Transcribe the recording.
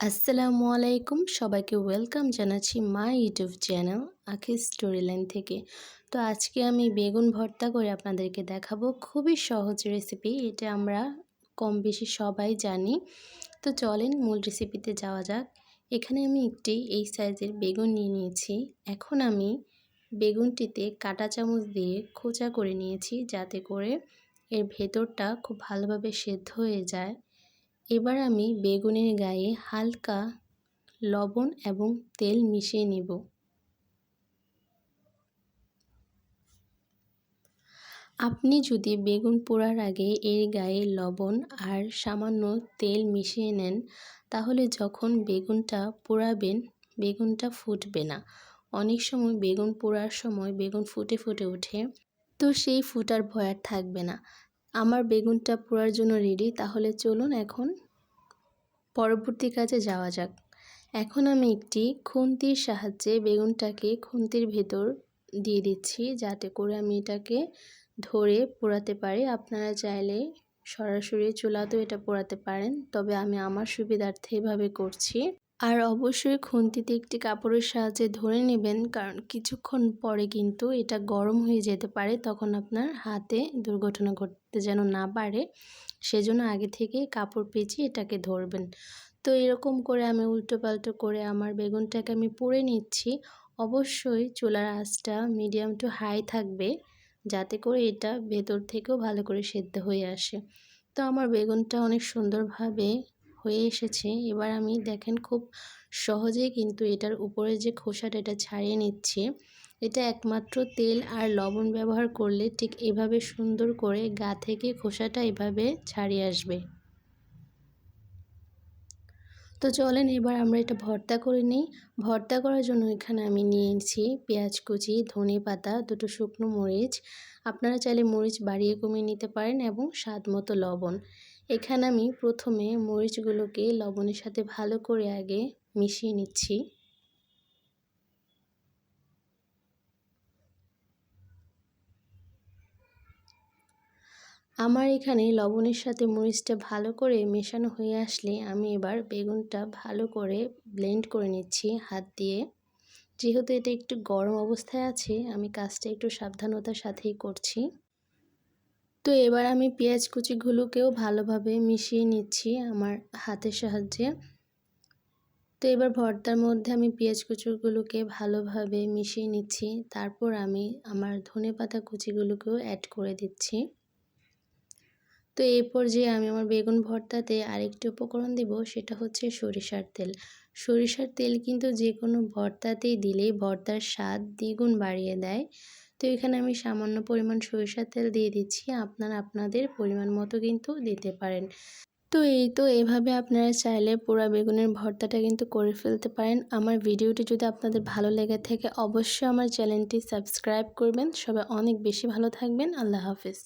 আসসালামু আলাইকুম। সবাইকে ওয়েলকাম জানাচ্ছি my YouTube channel Akhi story line থেকে। তো আজকে আমি বেগুন ভর্তা করে আপনাদেরকে দেখাবো। খুবই সহজ রেসিপি, এটা আমরা কম বেশি সবাই জানি। তো চলেন মূল রেসিপিতে যাওয়া যাক। এখানে আমি একটি এই সাইজের বেগুন নিয়ে নিয়েছি। এখন আমি বেগুনটিতে কাটা চামচ দিয়ে খোঁচা করে নিয়েছি যাতে করে এর ভেতরটা খুব ভালোভাবে সেদ্ধ হয়ে যায়। এবার আমি বেগুনের গায়ে হালকা লবণ এবং তেল মিশিয়ে নিব। আপনি যদি বেগুন পোড়ার আগে এর গায়ে লবণ আর সামান্য তেল মিশিয়ে নেন, তাহলে যখন বেগুনটা পোড়াবেন, বেগুনটা ফুটবে না। অনেক সময় বেগুন পোড়ার সময় বেগুন ফুটে ফুটে ওঠে, তো সেই ফুটার ভয় আর থাকবে না। আমার বেগুনটা পোড়ার জন্য রেডি তাহলে চলুন এখন পরবর্তী কাজে যাওয়া যাক। এখন আমি একটি খুন্তির সাহায্যে বেগুনটাকে খুন্তির ভেতর দিয়ে দিচ্ছি, যাতে করে আমি এটাকে ধরে পোড়াতে পারি। আপনারা চাইলে সরাসরি চুলাতেও এটা পোড়াতে পারেন, তবে আমি আমার সুবিধার্থে এভাবে করছি। আর অবশ্যই খুন্তিতে একটি কাপড়ের সাহায্যে ধরে নেবেন, কারণ কিছুক্ষণ পরে কিন্তু এটা গরম হয়ে যেতে পারে। তখন আপনার হাতে দুর্ঘটনা ঘটতে যেন না পারে, সেজন্য আগে থেকে কাপড় পেঁচিয়ে এটাকে ধরবেন। তো এরকম করে আমি উল্টো পাল্টো করে আমার বেগুনটাকে আমি পুড়ে নিচ্ছি। অবশ্যই চুলার আঁচটা মিডিয়াম টু হাই থাকবে, যাতে করে এটা ভেতর থেকেও ভালো করে সেদ্ধ হয়ে আসে। তো আমার বেগুনটা অনেক সুন্দরভাবে হয়ে এসেছে। এবার আমি দেখেন খুব সহজেই কিন্তু এটার উপরে যে খোসাটা এটা ছাড়িয়ে নিচ্ছে, এটা একমাত্র তেল আর লবণ ব্যবহার করলে ঠিক এভাবে সুন্দর করে গা থেকে খোসাটা এভাবে ছাড়িয়ে আসবে। তো চলেন এবার আমরা এটা ভর্তা করে নিই। ভর্তা করার জন্য এখানে আমি নিয়েছি পেঁয়াজ কুচি, ধনে পাতা, দুটো শুকনো মরিচ। আপনারা চাইলে মরিচ বাড়িয়ে কমিয়ে নিতে পারেন এবং স্বাদ মতো লবণ। এখানে আমি প্রথমে মরিচগুলোকে লবণের সাথে ভালো করে আগে মিশিয়ে নিচ্ছি। আমার এখানে লবণের সাথে মরিচটা ভালো করে মেশানো হয়ে আসলে আমি এবার বেগুনটা ভালো করে ব্লেন্ড করে নিচ্ছি হাত দিয়ে। যেহেতু এটা একটু গরম অবস্থায় আছে, আমি কাজটা একটু সাবধানতার সাথেই করছি। তো এবার আমি পেঁয়াজ কুচিগুলোকেও ভালোভাবে মিশিয়ে নিচ্ছি আমার হাতের সাহায্যে। তো এবার ভর্তার মধ্যে আমি পেঁয়াজ কুচিগুলোকে ভালোভাবে মিশিয়ে নিচ্ছি। তারপর আমি আমার ধনে পাতা কুচিগুলোকেও অ্যাড করে দিচ্ছি। তো এই পর্যায়ে আমি আমার বেগুন ভর্তাতে আরেকটি উপকরণ দিব, সেটা হচ্ছে সরিষার তেল। সরিষার তেল কিন্তু যে কোনো ভর্তাতেই দিলেই ভর্তার স্বাদ দ্বিগুণ বাড়িয়ে দেয়। তো এখানে আমি সামান্য পরিমাণ সরিষার তেল দিয়ে দিচ্ছি। আপনারা আপনাদের পরিমাণ মতো কিন্তু দিতে পারেন। তো এই তো এভাবে আপনারা চাইলে পোড়া বেগুনের ভর্তাটা কিন্তু করে ফেলতে পারেন। আমার ভিডিওটি যদি আপনাদের ভালো লেগে থাকে, অবশ্যই আমার চ্যানেলটি সাবস্ক্রাইব করবেন। সবাই অনেক বেশি ভালো থাকবেন। আল্লাহ হাফিজ।